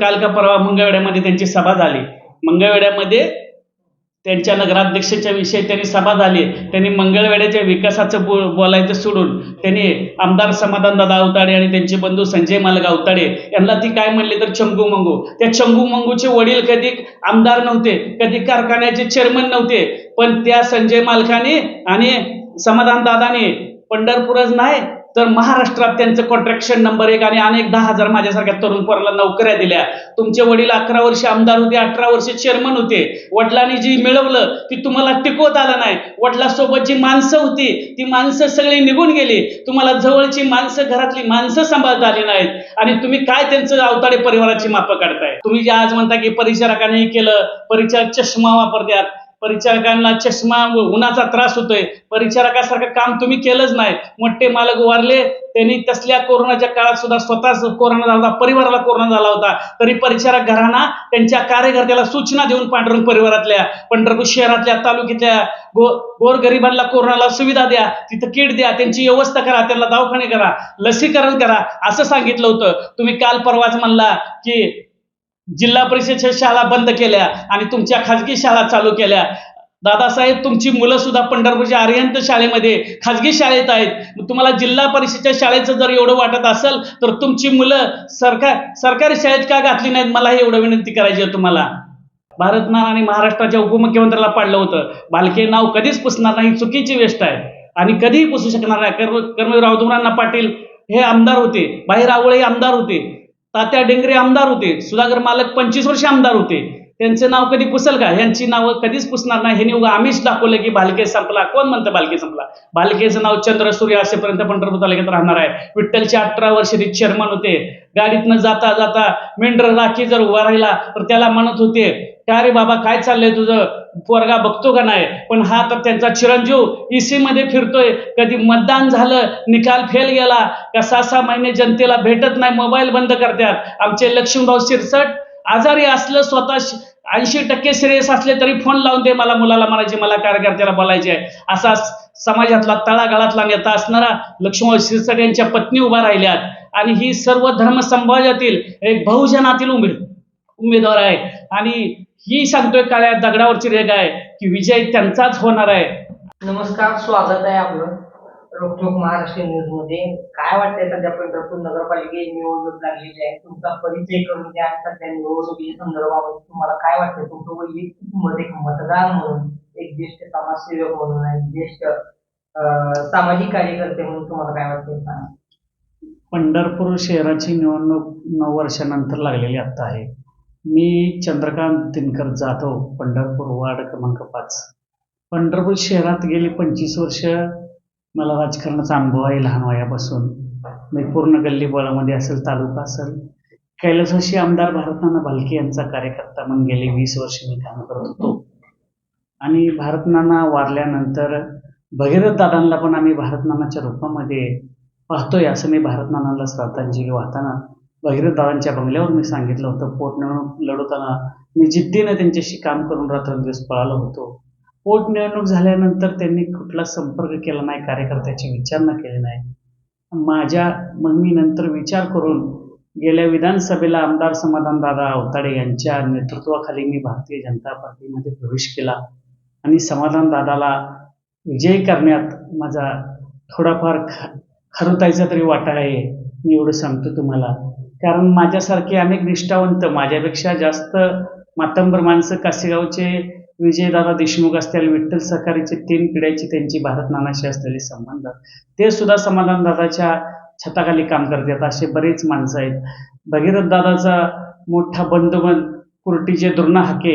काल का परवा मंगळवेड्यामध्ये त्यांची सभा झाली. मंगळवेड्यामध्ये त्यांच्या नगराध्यक्षाच्या विषयी त्यांनी सभा झाली. त्यांनी मंगळवेड्याच्या विकासाचं बो बोलायचं सोडून त्यांनी आमदार समाधान दादा अवताडे आणि त्यांचे बंधू संजय मालक अवताडे यांना ती काय म्हणले तर चंगू मंगू. त्या चंगू मंगूचे वडील कधी आमदार नव्हते कधी कारखान्याचे चेअरमन नव्हते पण त्या संजय मालकाने आणि समाधान दादाने पंढरपूरच नाही तर महाराष्ट्रात त्यांचं कॉन्ट्रॅक्शन नंबर एक आणि अनेक दहा हजार माझ्यासारख्या तरुण पोराला नोकऱ्या दिल्या. तुमचे वडील अकरा वर्ष आमदार होते अठरा वर्ष चेअरमन होते. वडिलांनी जी मिळवलं ती तुम्हाला टिकवत आलं नाही. वडिलांसोबत जी माणसं होती ती माणसं सगळी निघून गेली. तुम्हाला जवळची माणसं घरातली माणसं सांभाळता आली नाहीत. आणि तुम्ही काय त्यांचं अवताडे परिवाराची मापं काढताय? तुम्ही जे आज म्हणता की परिचारकाने केलं परिचारक चष्मा वापरतात. परिचारकांना चष्मा व उन्हाचा त्रास होतोय. परिचारकासारखं काम तुम्ही केलंच नाही. मोठे मालक वारले त्यांनी तसल्या कोरोनाच्या काळात सुद्धा स्वतःच कोरोना झाला होता परिवाराला कोरोना झाला होता. तरी परिचारक घरांना त्यांच्या कार्यकर्त्याला सूचना देऊन पांढरून परिवारातल्या पंढरपूर शहरातल्या तालुक्यातल्या गो गोरगरिबांना कोरोनाला सुविधा द्या तिथं किट द्या त्यांची व्यवस्था करा त्यांना दवाखाने करा लसीकरण करा असं सांगितलं होतं. तुम्ही काल परवाच म्हणला की जिल्हा परिषदच्या शाळा बंद केल्या आणि तुमच्या खाजगी शाळा चालू केल्या. दादासाहेब तुमची मुलं सुद्धा पंढरपूरच्या आर्यंत शाळेमध्ये खाजगी शाळेत आहेत. तुम्हाला जिल्हा परिषदच्या शाळेचं जर एवढं वाटत असेल तर तुमची मुलं सरकार सरकारी शाळेत का घातली नाहीत? मला हे एवढं विनंती करायची आहे तुम्हाला. भारतनान आणि महाराष्ट्राच्या उपमुख्यमंत्र्याला पाडलं होतं. बालके नाव कधीच पुसणार नाही चुकीची वेस्ट आहे. आणि कधीही पुसू शकणार नाही. कर्म कर्मवीर रावधुरांना पाटील हे आमदार होते. बाहेर आवळे आमदार होते. तात्या डेंगरे आमदार होते. सुधाकर मालक पंचवीस वर्ष आमदार होते. त्यांचं नाव कधी पुसल का? यांची नावं कधीच पुसणार नाही. हे उगा आम्हीच दाखवलं की भालके संपला. कोण म्हणतं भालके संपला? भालकेचं नाव चंद्र सूर्य असेपर्यंत पंढरपूर तालुक्यात राहणार आहे. विठ्ठलचे अठरा वर्ष ते चेअरमन होते. गाडीतनं जाता जाता मेंढर राखी जर उभा राहिला तर त्याला म्हणत होते का रे बाबा काय चाललंय तुझं? पोरगा बघतो का नाही? पण हा तर त्यांचा चिरंजीव इसी मध्ये फिरतोय. कधी मतदान झालं निकाल फेल गेला का सहा सहा महिने जनतेला भेटत नाही मोबाईल बंद करतात. आमचे लक्ष्मीभाऊ शिरसट आजारी असलं स्वतः ऐंशी टक्के सिरियस असले तरी फोन लावून दे मला मुलाला म्हणायचे मला कार्यकर्त्याला बोलायचे आहे असा समाजातला तळागाळातला नेता असणारा लक्ष्मण शिरसट यांच्या पत्नी उभा राहिल्यात. आणि ही सर्व धर्म समाजातील एक बहुजनातील उमेद उमेदवार आहे. आणि ही सांगतोय काळ्या दगडावरची रेग आहे की विजय त्यांचाच होणार आहे. नमस्कार स्वागत आहे आपलं रोखोक महाराष्ट्र न्यूजमध्ये काय वाटतंय सध्या पंढरपूर नगरपालिकेची निवडणूक लागलेली आहे? तुमचा परिचय करून द्या. सध्या निवडणुकीच्या संदर्भामध्ये तुम्हाला काय वाटतंय? तुमचं वैयक्तिक मत एक मतदार म्हणून एक ज्येष्ठ समाजसेवक म्हणून आणि ज्येष्ठ अं, सामाजिक कार्यकर्ते म्हणून तुम्हाला काय वाटतंय सांगा? पंढरपूर शहराची निवडणूक नऊ वर्षानंतर लागलेली आता आहे. मी चंद्रकांत दिनकर जाधव पंढरपूर वार्ड क्रमांक पाच. पंढरपूर शहरात गेली पंचवीस वर्ष मला राजकारणाचा अनुभव आहे लहान वयापासून. मी पूर्ण गल्ली बळामध्ये असेल तालुका असेल. कैलासाशी आमदार भारतनाना भालके यांचा कार्यकर्ता म्हणून गेले वीस वर्ष मी काम करत होतो. आणि भारतनाना वारल्यानंतर भगीरथ दादांना पण आम्ही भारतनानाच्या रूपामध्ये पाहतोय असं मी भारतनानाला श्रद्धांजली वाहताना भगीरथ बंगल्यावर मी सांगितलं होतं पोटनिवडणूक लढवताना मी जिद्दीनं त्यांच्याशी काम करून रात्रंदिवस पळालो होतो. पोटनिवडणूक झाल्यानंतर त्यांनी कुठला संपर्क केला नाही कार्यकर्त्याची विचारणा केली नाही. माझ्या मग मी नंतर विचार करून गेल्या विधानसभेला आमदार समाधान दादा अवताडे यांच्या नेतृत्वाखाली मी भारतीय जनता पार्टीमध्ये प्रवेश केला आणि समाधान दादाला विजयी करण्यात माझा थोडाफार ख खरुतायचा तरी वाटा आहे मी एवढं सांगतो तुम्हाला. कारण माझ्यासारखे अनेक निष्ठावंत माझ्यापेक्षा जास्त मातंबर माणसं कासेगावचे विजयदादा देशमुख असतील विठ्ठल सहकारीचे तीन पिढ्याची त्यांची भारत नानाशी असलेले संबंध. ते सुद्धा समाधान दादाच्या छताखाली काम करतात असे बरेच माणसं आहेत. भगीरथ दादाचा मोठा बंधुबंध कुर्टीचे दुर्णा हाके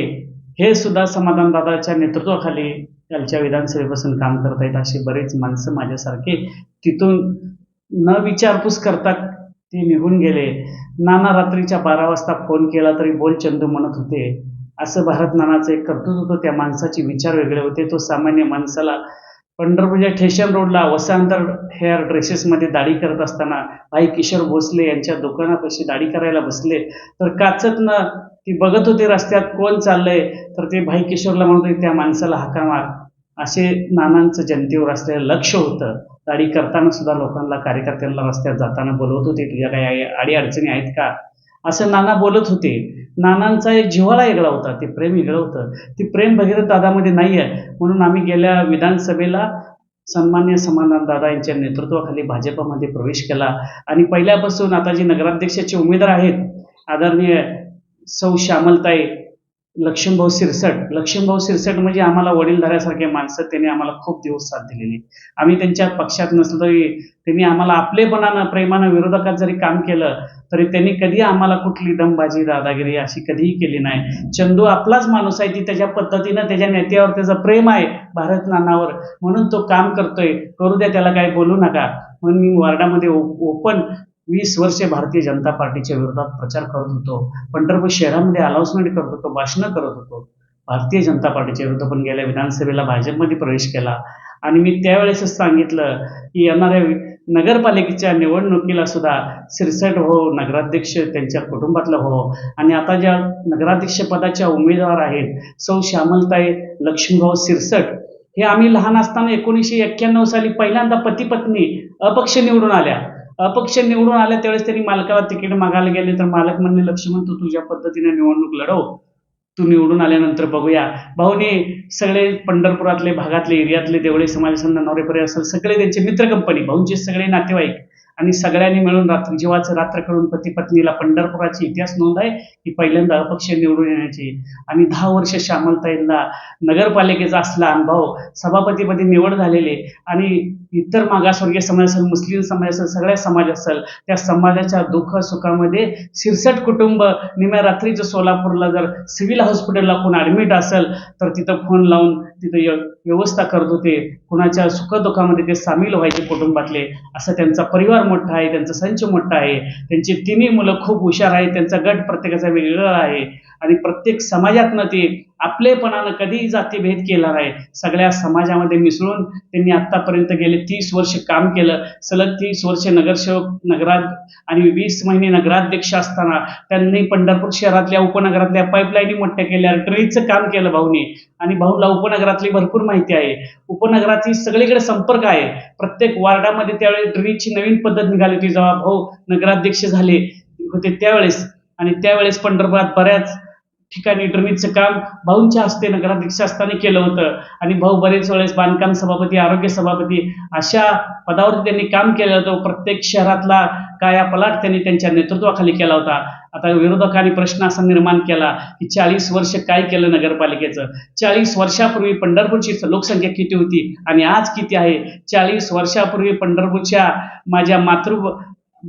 हे सुद्धा समाधान दादाच्या नेतृत्वाखाली कालच्या विधानसभेपासून काम करत आहेत असे बरेच माणसं माझ्यासारखे तिथून न विचारपूस करता ते निघून गेले. नाना रात्रीच्या बारा वाजता फोन केला तरी बोल चंदू म्हणत होते असं भारत नानाचं एक कर्तृत्व होतं त्या माणसाचे विचार वेगळे होते. तो सामान्य माणसाला पंढरपूरच्या ठेशन रोडला वसांतर हेअर ड्रेसेसमध्ये दाढी करत असताना भाई किशोर भोसले यांच्या दुकानापाशी दाढी करायला बसले. तर काचतनं ती बघत होते रस्त्यात कोण चाललंय. तर ते भाई किशोरला म्हणत होते त्या माणसाला हाका मार. असे नानांचं जनतेवर असलेलं लक्ष होतं. दाढी करताना सुद्धा लोकांना कार्यकर्त्यांना रस्त्यात जाताना बोलवत होते तुझ्या काही आडी अडचणी आहेत का? असं नाना बोलत होते. नानांचा एक जिव्हाळा वेगळा होता ते प्रेम वेगळं होतं. ते प्रेम भगीरथ दादामध्ये नाही आहे म्हणून आम्ही गेल्या विधानसभेला सन्मान्य समाधान दादा यांच्या नेतृत्वाखाली भाजपमध्ये प्रवेश केला. आणि पहिल्यापासून आता जे नगराध्यक्षाचे उमेदवार आहेत. आदरणीय सौ श्यामलताई लक्ष्मणभाऊ सिरसट. लक्ष्मणभाऊ सिरसट म्हणजे आम्हाला वडीलधाऱ्यासारखे माणसं त्यांनी आम्हाला खूप दिवस साथ दिलेली. आम्ही त्यांच्या पक्षात नसलो तरी त्यांनी आम्हाला आपलेपणानं प्रेमानं विरोधकात जरी काम केलं तरी त्यांनी कधी आम्हाला कुठली दमबाजी दादागिरी अशी कधीही केली नाही. चंदू आपलाच माणूस आहे ती त्याच्या पद्धतीनं त्याच्या नेत्यावर त्याचं प्रेम आहे भारत नानावर. म्हणून तो काम करतोय. करू द्या त्याला काही बोलू नका. म्हणून मी वार्डामध्ये ओपन वीस वर्षे भारतीय जनता पार्टीच्या विरोधात प्रचार करत होतो. पंढरपूर शहरामध्ये अनाउन्समेंट करत होतो भाषणं करत होतो. भारतीय जनता पार्टीच्या विरुद्ध पण गेल्या विधानसभेला भाजपमध्ये प्रवेश केला. आणि मी त्यावेळेसच सांगितलं की येणाऱ्या नगरपालिकेच्या निवडणुकीला सुद्धा सिरसट हो नगराध्यक्ष त्यांच्या कुटुंबातलं हो आणि आता ज्या नगराध्यक्ष पदाच्या उमेदवार आहेत सौ श्यामलताई लक्ष्मीभाऊ सिरसट हे आम्ही लहान असताना एकोणीसशे एक्क्याण्णव साली पहिल्यांदा पती पत्नी अपक्ष निवडून आल्या. अपक्ष निवडून आल्या त्यावेळेस त्यांनी मालकाला तिकीट मागायला गेले तर मालक म्हणले लक्ष्मण तू तुझ्या पद्धतीने निवडणूक लढव. तू निवडून आल्यानंतर बघूया. भाऊने सगळे पंढरपुरातले भागातले एरियातले देवळे समाज नवरेपरे असेल सगळे त्यांचे मित्र कंपनी भाऊंचे सगळे नातेवाईक आणि सगळ्यांनी मिळून रात्री जीवाचं रात्र करून पती पत्नीला पंढरपुराची इतिहास नोंद आहे की पहिल्यांदा अपक्ष निवडून येण्याची. आणि दहा वर्ष श्यामलताईंना नगरपालिकेचा असला अनुभव सभापतीपदी निवड झालेले आणि इतर मागासवर्गीय समाज असेल मुस्लिम समाज असेल सगळ्या समाज असेल त्या समाजाच्या दुःख सुखामध्ये शिरसट कुटुंब निम्या रात्रीचं सोलापूरला जर सिव्हिल हॉस्पिटलला कोण ॲडमिट असेल तर तिथं फोन लावून तिथं य- व्यवस्था करत होते. कुणाच्या सुखदुःखामध्ये ते सामील व्हायचे कुटुंबातले. असं त्यांचा परिवार मोठा आहे त्यांचा संच मोठा आहे. त्यांची तिन्ही मुलं खूप हुशार आहेत त्यांचा गट प्रत्येकाचा वेगवेगळा आहे. आणि प्रत्येक समाजातनं ते आपलेपणानं कधीही जातीभेद केला नाही. सगळ्या समाजामध्ये मिसळून त्यांनी आत्तापर्यंत गेले तीस वर्ष काम केलं. सलग तीस वर्ष नगरसेवक नगरा आणि वीस महिने नगराध्यक्ष असताना त्यांनी पंढरपूर शहरातल्या उपनगरातल्या पाईपलाईनी मोठ्या केल्या. ट्रेचं काम केलं भाऊनी. आणि भाऊला उपनगरातली भरपूर माहिती आहे. उपनगराची सगळीकडे संपर्क आहे. प्रत्येक वार्डामध्ये त्यावेळेस ड्रीची नवीन पद्धत निघाली होती. जेव्हा भाऊ नगराध्यक्ष झाले होते त्यावेळेस. आणि त्यावेळेस पंढरपुरात बऱ्याच ठिकाणी ड्रेनेजचं काम भाऊंच्या हस्ते नगराध्यक्ष असताना केलं होतं. आणि भाऊ बरेच वेळेस बांधकाम सभापती आरोग्य सभापती अशा पदावर त्यांनी काम केलं होतं. प्रत्येक शहरातला काया पलाट त्यांनी त्यांच्या नेतृत्वाखाली केला होता. आता विरोधकांनी प्रश्न असा निर्माण केला की चाळीस वर्ष काय केलं नगरपालिकेचं? चाळीस वर्षापूर्वी पंढरपूरची लोकसंख्या किती होती? आणि आज किती आहे? चाळीस वर्षापूर्वी पंढरपूरच्या माझ्या मातृ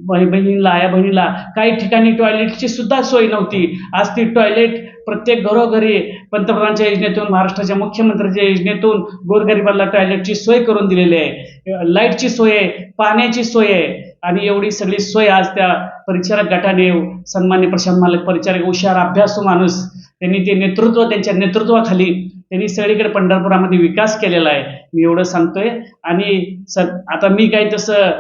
बहिणीला या बहिणीला. काही ठिकाणी टॉयलेटची सुद्धा सोय नव्हती. आज ती टॉयलेट प्रत्येक घरोघरी पंतप्रधानांच्या योजनेतून महाराष्ट्राच्या मुख्यमंत्र्यांच्या योजनेतून गोरगरिबांना टॉयलेटची सोय करून दिलेली आहे. लाईटची सोय आहे पाण्याची सोय आहे. आणि एवढी सगळी सोय आज त्या परिचारक गटाने सन्मान्य प्रशांत मालक परिचारक हुशार अभ्यासू माणूस त्यांनी ते नेतृत्व त्यांच्या नेतृत्वाखाली त्यांनी सगळीकडे पंढरपुरामध्ये विकास केलेला आहे. मी एवढं सांगतोय. आणि सर आता मी काही तसं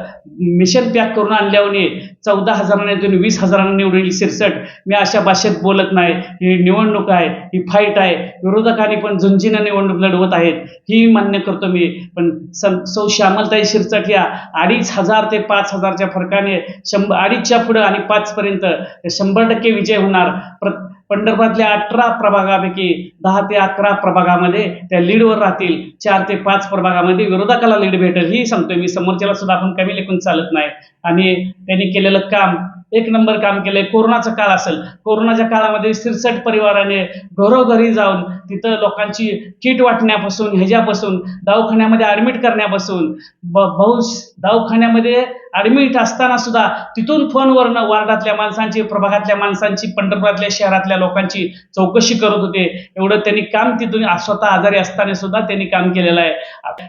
मिशन पॅक करून आणल्याने चौदा हजारांतून वीस हजारांना निवडली सिरसट मी अशा भाषेत बोलत नाही. ही निवडणूक आहे ही फाईट आहे. विरोधकांनी पण झुंजीनं निवडणूक लढवत आहेत. ही मान्य करतो मी. पण सं सौ श्यामलताई शिरसट या अडीच हजार ते पाच हजारच्या फरकाने शंभर अडीचच्या पुढं आणि पाचपर्यंत शंभर टक्के विजय होणार. प्र पंढरपुरातल्या अठरा प्रभागापैकी दहा ते अकरा प्रभागामध्ये त्या लीडवर राहतील. चार ते पाच प्रभागामध्ये विरोधकाला लीड भेटेल ही सांगतोय मी. समोरच्याला सुद्धा आपण कमी लेखून चालत नाही. आणि त्यांनी केलेलं काम एक नंबर काम केलंय. कोरोनाचा काळ असेल. कोरोनाच्या काळामध्ये सिरसट परिवाराने घरोघरी जाऊन तिथं लोकांची किट वाटण्यापासून ह्याच्यापासून दवाखान्यामध्ये ॲडमिट करण्यापासून ब- दवाखान्यामध्ये ॲडमिट असताना सुद्धा तिथून फोनवरनं वार्डातल्या माणसांची प्रभागातल्या माणसांची पंढरपुरातल्या शहरातल्या लोकांची चौकशी करत होते. एवढं त्यांनी काम तिथून स्वतः आजारी असताना सुद्धा त्यांनी काम केलेलं आहे.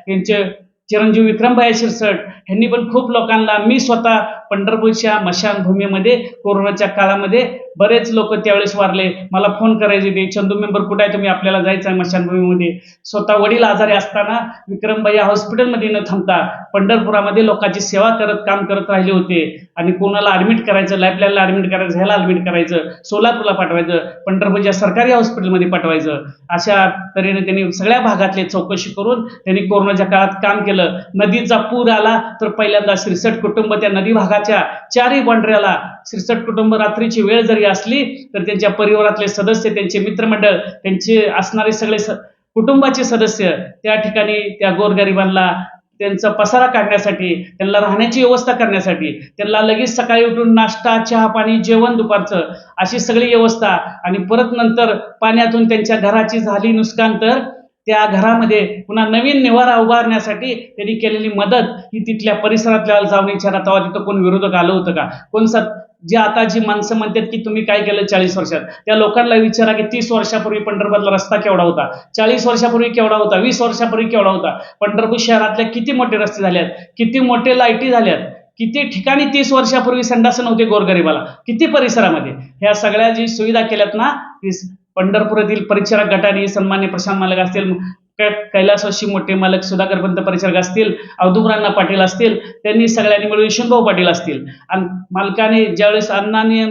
त्यांचे चिरंजीव विक्रमबाई शिरसट ह्यांनी पण खूप लोकांना मी स्वतः पंढरपूरच्या मशानभूमीमध्ये कोरोनाच्या काळामध्ये बरेच लोक त्यावेळेस वारले. मला फोन करायचे ते चंदू मेंबर कुठे आहे? तुम्ही आपल्याला जायचं आहे मशानभूमीमध्ये. स्वतः वडील आजारी असताना विक्रमबाई या हॉस्पिटलमध्ये न थांबता पंढरपुरामध्ये लोकांची सेवा करत काम करत राहिले होते. आणि कोणाला ऍडमिट करायचं लाईफलाईनला ऍडमिट करायचं ह्याला ऍडमिट करायचं सोलापूरला पाठवायचं पंढरपूरच्या सरकारी हॉस्पिटलमध्ये पाठवायचं अशा तऱ्हेने त्यांनी सगळ्या भागातले चौकशी करून त्यांनी कोरोनाच्या काळात काम केलं. नदीचा पूर आला तर पहिल्यांदा श्रीसट कुटुंब त्या नदी भागाच्या चारही बांड्र्याला सिरसट कुटुंब रात्रीची वेळ जरी असली तर त्यांच्या परिवारातले सदस्य त्यांचे मित्रमंडळ त्यांचे असणारे सगळे स- कुटुंबाचे सदस्य त्या ठिकाणी त्या गोरगरिबांना त्यांचा पसारा काढण्यासाठी त्यांना राहण्याची व्यवस्था करण्यासाठी त्यांना लगेच सकाळी उठून नाश्ता चहा पाणी जेवण दुपारचं अशी सगळी व्यवस्था आणि परत नंतर पाण्यातून त्यांच्या घराची झाली नुकसान तर त्या घरामध्ये पुन्हा नवीन निवारा उभारण्यासाठी त्यांनी केलेली मदत ही तिथल्या परिसरातल्या जाऊन विचारा तेव्हा तिथं कोण विरोधक आलं होतं का? कोण सत जे आता जी माणसं म्हणतात की तुम्ही काय केलं चाळीस वर्षात? त्या लोकांना विचारा की तीस वर्षापूर्वी पंढरपूरला रस्ता केवढा होता? चाळीस वर्षापूर्वी केवढा होता? वीस वर्षापूर्वी केवढा होता? पंढरपूर शहरातल्या किती मोठे रस्ते झालेत? किती मोठे लाईटी झाल्यात? किती ठिकाणी तीस वर्षापूर्वी संडास नव्हते गोरगरिबाला? किती परिसरामध्ये? ह्या सगळ्या जी सुविधा केल्यात ना पंढरपूर येथील पंढरपुरातील परिचारक गटाने सन्मान्य प्रशांत मालक असतील कैलासवासी मोठे मालक सुधाकर पंत परिचारक असतील अवधूरांना पाटील असतील त्यांनी सगळ्यांनी मिळून यशवंतभाऊ पाटील असतील. आणि मालकाने ज्यावेळेस अण्णाने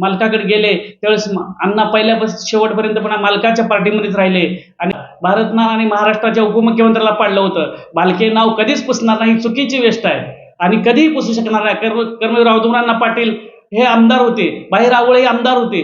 मालकाकडे गेले त्यावेळेस अण्णा पहिल्यापासून शेवटपर्यंत पण मालकाच्या पार्टीमध्येच राहिले. आणि भारतनाथ आणि महाराष्ट्राच्या उपमुख्यमंत्र्याला पाडलं होतं. बालके नाव कधीच पुसणार नाही चुकीची वेस्ट आहे. आणि कधीही पुसू शकणार नाही. कर्म कर्मवीर अवधूरांना पाटील हे आमदार होते. बाहेर आवळे आमदार होते.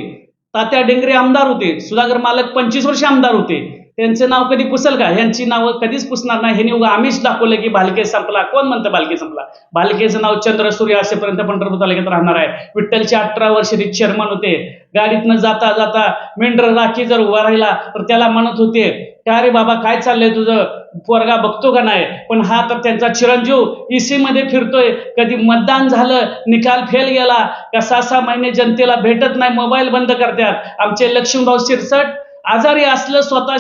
तात्या डेंगरे आमदार होते. सुधाकर मालक पंचवीस वर्ष आमदार होते. त्यांचं नाव कधी पुसल का? यांची नावं कधीच पुसणार नाही. हे उगा आम्हीच दाखवलं की भालके संपला. कोण म्हणतं भालके संपला? भालकेचं नाव चंद्र सूर्य असेपर्यंत पंढरपूर तालुक्यात राहणार आहे. विठ्ठलचे अठरा वर्ष ते चेअरमन होते. गाडीतनं जाता जाता मेंढर राखी जर उभा राहिला तर त्याला म्हणत होते का रे बाबा काय चाललंय तुझं? पोरगा बघतो का नाही? पण हा तर त्यांचा चिरंजीव इसी मध्ये फिरतोय. कधी मतदान झालं निकाल फेल गेला का सहा सहा महिने जनतेला भेटत नाही मोबाईल बंद करतात. आमचे लक्ष्मीभाऊ शिरसट आजारी असलं स्वतः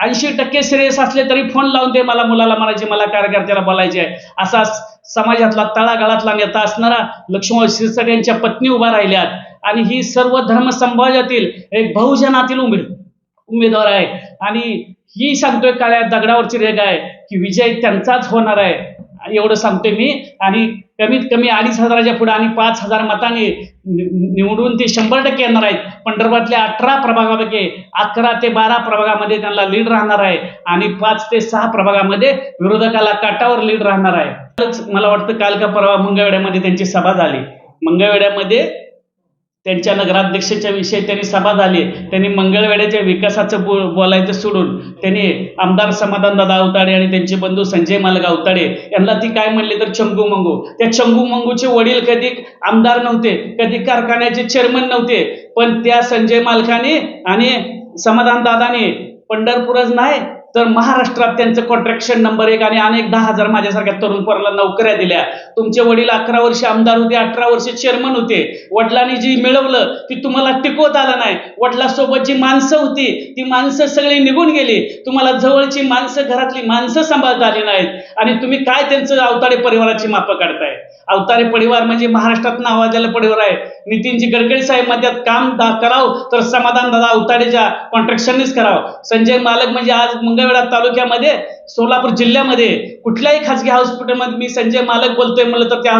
ऐंशी टक्के सिरियस असले तरी फोन लावून दे मला मुलाला म्हणायचे मला कार्यकर्त्याला बोलायचे आहे असा समाजातला तळागाळातला नेता असणारा लक्ष्मण शिरसट यांच्या पत्नी उभा राहिल्यात. आणि ही सर्व धर्म समाजातील एक बहुजनातील उमेद उमेदवार आहे. आणि ही सांगतोय काळ्या दगडावरची रेग आहे की विजय त्यांचाच होणार आहे. एवढं सांगतोय मी. आणि कमीत कमी अडीच हजाराच्या पुढे आणि पाच हजार मतांनी निवडून ते शंभर टक्के येणार आहेत. पंढरपुरातल्या अठरा प्रभागापैकी अकरा ते बारा प्रभागामध्ये त्यांना लीड राहणार आहे. आणि पाच ते सहा प्रभागामध्ये विरोधकाला काटावर लीड राहणार आहे. मला वाटतं काल का परवा मंगळवेड्यामध्ये त्यांची सभा झाली. मंगळवेड्यामध्ये त्यांच्या नगराध्यक्षाच्या विषयी त्यांनी सभा झाली. त्यांनी मंगळवेड्याच्या विकासाचं बो बोलायचं सोडून त्यांनी आमदार समाधान दादा अवताडे आणि त्यांचे बंधू संजय मालक अवताडे यांना ती काय म्हणले तर चंगू मंगू. त्या चंगू मंगूचे वडील कधी आमदार नव्हते कधी कारखान्याचे चेअरमन नव्हते पण त्या संजय मालकाने आणि समाधान दादाने पंढरपूरच नाही तर महाराष्ट्रात त्यांचं कॉन्ट्रॅक्शन नंबर एक आणि अनेक दहा हजार माझ्यासारख्या तरुण पोराला नोकऱ्या दिल्या. तुमचे वडील अकरा वर्ष आमदार होते अठरा वर्ष चेअरमन होते. वडिलांनी जी मिळवलं ती तुम्हाला टिकवत आलं नाही. वडिलासोबत जी माणसं होती ती माणसं सगळी निघून गेली. तुम्हाला जवळची माणसं घरातली माणसं सांभाळता आली नाहीत. आणि तुम्ही काय त्यांचं अवताडे परिवाराची मापं काढताय? अवतारे परिवार म्हणजे महाराष्ट्रात नावाजलेला परिवार आहे. नितीनजी गडकरी साहेब म्हणतात काम दा करावं तर समाधान दादा अवताडेच्या कॉन्ट्रॅक्शननेच करावं. संजय मालक म्हणजे आज मंगळवेढा तालुक्यामध्ये? सोलापूर जिल्ह्यामध्ये. कुठल्याही खासगी हॉस्पिटलमध्ये मी संजय मालक बोलतोय म्हणलं तर त्या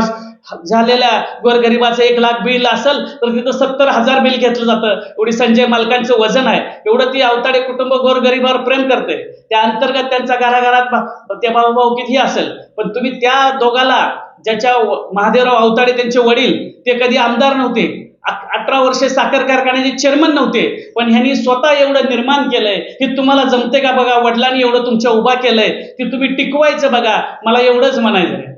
झालेल्या गोरगरिबाचं एक लाख बिल असेल तर तिथं सत्तर हजार बिल घेतलं जातं. एवढी संजय मालकांचं वजन आहे. एवढं ती अवताडे कुटुंब गोरगरिबावर प्रेम करते. त्या अंतर्गत त्यांच्या घराघरात त्या भाऊ भाऊ किती असेल पण तुम्ही त्या दोघाला ज्याच्या महादेवराव अवताडे त्यांचे वडील ते कधी आमदार नव्हते. अठरा वर्षे साखर कारखान्याचे चेअरमन नव्हते पण ह्यांनी स्वतः एवढं निर्माण केलंय की तुम्हाला जमते का बघा? वडिलांनी एवढं तुमच्या उभा केलंय की तुम्ही टिकवायचं बघा. मला एवढंच म्हणायचं आहे.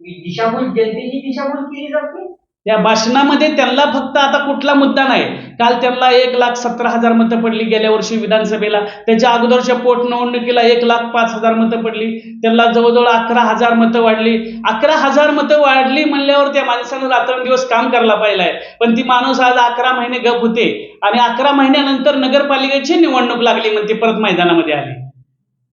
दिशाभूल जनतेची दिशाभूल केली जाते. त्या भाषणामध्ये त्यांना फक्त आता कुठला मुद्दा नाही. काल त्यांना एक लाख सतरा हजार मतं पडली गेल्या वर्षी विधानसभेला. त्याच्या अगोदरच्या पोटनिवडणुकीला एक लाख पाच हजार मतं पडली. त्यांना जवळजवळ अकरा हजार मतं वाढली. अकरा हजार मतं वाढली म्हणल्यावर त्या माणसानं रात्रंदिवस काम करायला पाहिलंय. पण ती माणूस आज अकरा महिने गप होते. आणि अकरा महिन्यानंतर नगरपालिकेची निवडणूक लागली म्हणते परत मैदानामध्ये आली.